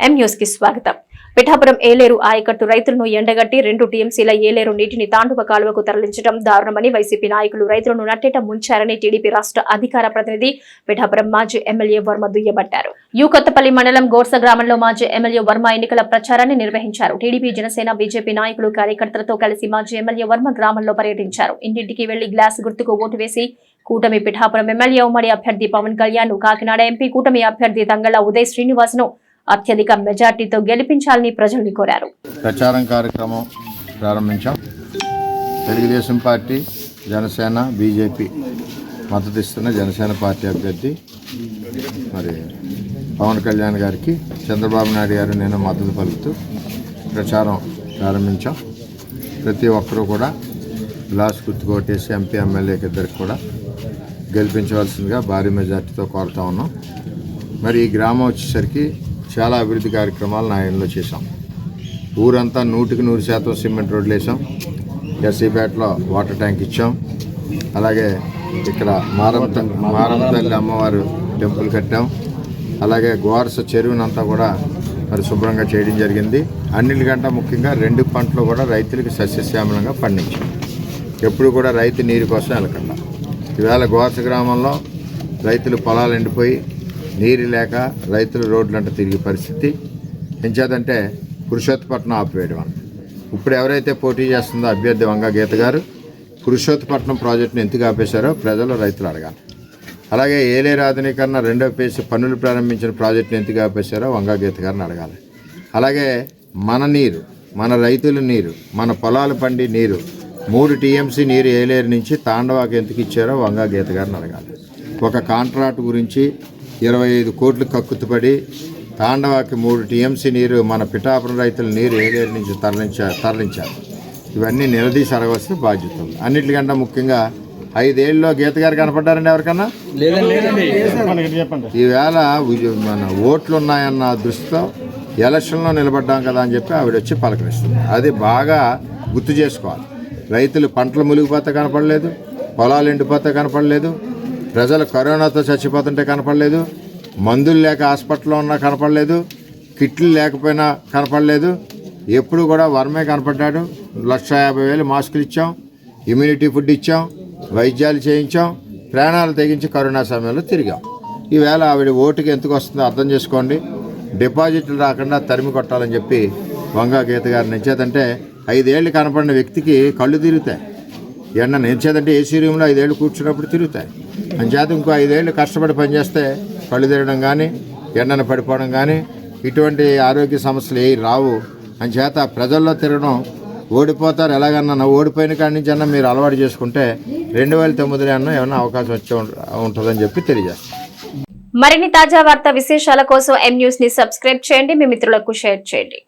ఎం న్యూస్కి స్వాగతం. పిఠాపురం ఏలేరు ఆయకట్టు రైతులను ఎండగట్టి రెండు టీఎంసీల ఏలేరు నీటిని తాండవ కాలువకు తరలించడం దారుణమని వైసీపీ నాయకులు రైతులను నట్టేట ముంచారని టీడీపీ రాష్ట్ర అధికార ప్రతినిధి పిఠాపురం మాజీ ఎమ్మెల్యే వర్మ దుయ్యబట్టారు. యు కొత్తపల్లి మండలం గోర్స గ్రామంలో మాజీ ఎమ్మెల్యే వర్మ ఎన్నికల ప్రచారాన్ని నిర్వహించారు. టీడీపీ జనసేన బీజేపీ నాయకులు కార్యకర్తలతో కలిసి మాజీ ఎమ్మెల్యే వర్మ గ్రామంలో పర్యటించారు. ఇంటింటికి వెళ్ళి గ్లాస్ గుర్తుకు ఓటు వేసి కూటమి పిఠాపురం ఎమ్మెల్యే ఉమ్మడి అభ్యర్థి పవన్ కళ్యాణ్ కాకినాడ ఎంపీ కూటమి అభ్యర్థి తంగళ్ళ ఉదయ్ శ్రీనివాస్ను అత్యధిక మెజార్టీతో గెలిపించాలని ప్రజల్ని కోరారు. ప్రచారం కార్యక్రమం ప్రారంభించాం. తెలుగుదేశం పార్టీ జనసేన బీజేపీ మద్దతు ఇస్తున్న జనసేన పార్టీ అభ్యర్థి మరి పవన్ కళ్యాణ్ గారికి చంద్రబాబు నాయుడు గారు నేను మద్దతు పలుకుతూ ప్రచారం ప్రారంభించాం. ప్రతి ఒక్కరూ కూడా గ్లాస్ గుర్తుకోటేసి ఎంపీ ఎమ్మెల్యేకి ఇద్దరికి కూడా గెలిపించవలసిందిగా భారీ మెజార్టీతో కోరుతా ఉన్నాం. మరి ఈ గ్రామం వచ్చేసరికి చాలా అభివృద్ధి కార్యక్రమాలు నాయనలో చేశాం. ఊరంతా నూటికి నూరు శాతం సిమెంట్ రోడ్లు వేసాం ఎస్సీపేటలో వాటర్ ట్యాంక్ ఇచ్చాం. అలాగే ఇక్కడ మారంత మారంతల్లి అమ్మవారు టెంపుల్ కట్టాం. అలాగే గోరస చెరువునంతా కూడా మరి శుభ్రంగా చేయడం జరిగింది. అన్నిటికంటే ముఖ్యంగా రెండు పంటలు కూడా రైతులకు సస్యశ్యామలంగా పండించాం. ఎప్పుడు కూడా రైతు నీరు కోసం వెళ్ళకుండా ఈవేళ గోరస గ్రామంలో రైతులు పొలాలు ఎండిపోయి నీరు లేక రైతులు రోడ్లంట తిరిగే పరిస్థితి. ఎంచేదంటే పురుషోత్తపట్నం ఆపివేయడం వల్ల ఇప్పుడు ఎవరైతే పోటీ చేస్తుందో అభ్యర్థి వంగ గీత గారు పురుషోత్తపట్నం ప్రాజెక్టును ఎందుకు ఆపేశారో ప్రజలు రైతులు అడగాలి. అలాగే ఏలేరు ఆధునీకరణ రెండో ఫేజ్ పనులు ప్రారంభించిన ప్రాజెక్టును ఎందుకు ఆపేశారో వంగ గీత గారిని అడగాలి. అలాగే మన నీరు మన రైతుల నీరు మన పొలాలు పండి నీరు మూడు టీఎంసీ నీరు ఏలేరు నుంచి తాండవాకి ఎందుకు ఇచ్చారో వంగా గీత గారిని అడగాలి. ఒక కాంట్రాక్ట్ గురించి ఇరవై ఐదు కోట్లు కక్కుతుపడి తాండవాకి మూడు టీఎంసీ నీరు మన పిఠాపురం రైతుల నీరు ఏలేరు నుంచి తరలించారు తరలించారు. ఇవన్నీ నిలదీసి అడగవలసిన బాధ్యత ఉంది. అన్నిటికంటే ముఖ్యంగా ఐదేళ్ళలో గీత గారు కనపడ్డారండి ఎవరికన్నా? ఈవేళ మన ఓట్లు ఉన్నాయన్న దృష్టితో ఎలక్షన్లో నిలబడ్డాం కదా అని చెప్పి ఆవిడ వచ్చి పలకరిస్తుంది. అది బాగా గుర్తు చేసుకోవాలి. రైతులు పంటలు మునిగిపోతే కనపడలేదు పొలాలు ఎండిపోతే కనపడలేదు ప్రజలు కరోనాతో చచ్చిపోతుంటే కనపడలేదు మందులు లేక హాస్పిటల్లో ఉన్నా కనపడలేదు కిట్లు లేకపోయినా కనపడలేదు. ఎప్పుడు కూడా వర్మే కనపడ్డాడు. లక్ష యాభై వేలు మాస్కులు ఇచ్చాం ఇమ్యూనిటీ ఫుడ్ ఇచ్చాం వైద్యాలు చేయించాం ప్రాణాలు తెగించి కరోనా సమయంలో తిరిగాం. ఈవేళ ఆవిడ ఓటుకి ఎందుకు వస్తుందో అర్థం చేసుకోండి. డిపాజిట్లు రాకుండా తరిమి కొట్టాలని చెప్పి వంగా గీత గారిని ఇచ్చేదంటే ఐదేళ్ళు కనపడిన వ్యక్తికి కళ్ళు తిరుగుతాయి. ఎండ నేర్చేదంటే ఏసీ రూమ్లో ఐదేళ్ళు కూర్చున్నప్పుడు తిరుగుతాయి. అంచేత ఇంకో ఐదేళ్ళు కష్టపడి పనిచేస్తే కళ్ళు తిరగడం కానీ ఎండను పడిపోవడం కానీ ఇటువంటి ఆరోగ్య సమస్యలు ఏ రావు. అంచేత ప్రజల్లో తిరగడం ఓడిపోతారు ఎలాగన్నా ఓడిపోయిన కాడి నుంచి అన్నా మీరు అలవాటు చేసుకుంటే రెండు వేల తొమ్మిదిలో అన్నా ఏమన్నా అవకాశం వచ్చే ఉంటుందని చెప్పి తెలియజేస్తాను. మరిన్ని తాజా వార్త విశేషాల కోసం ఎం న్యూస్ని సబ్స్క్రైబ్ చేయండి మీ మిత్రులకు షేర్ చేయండి.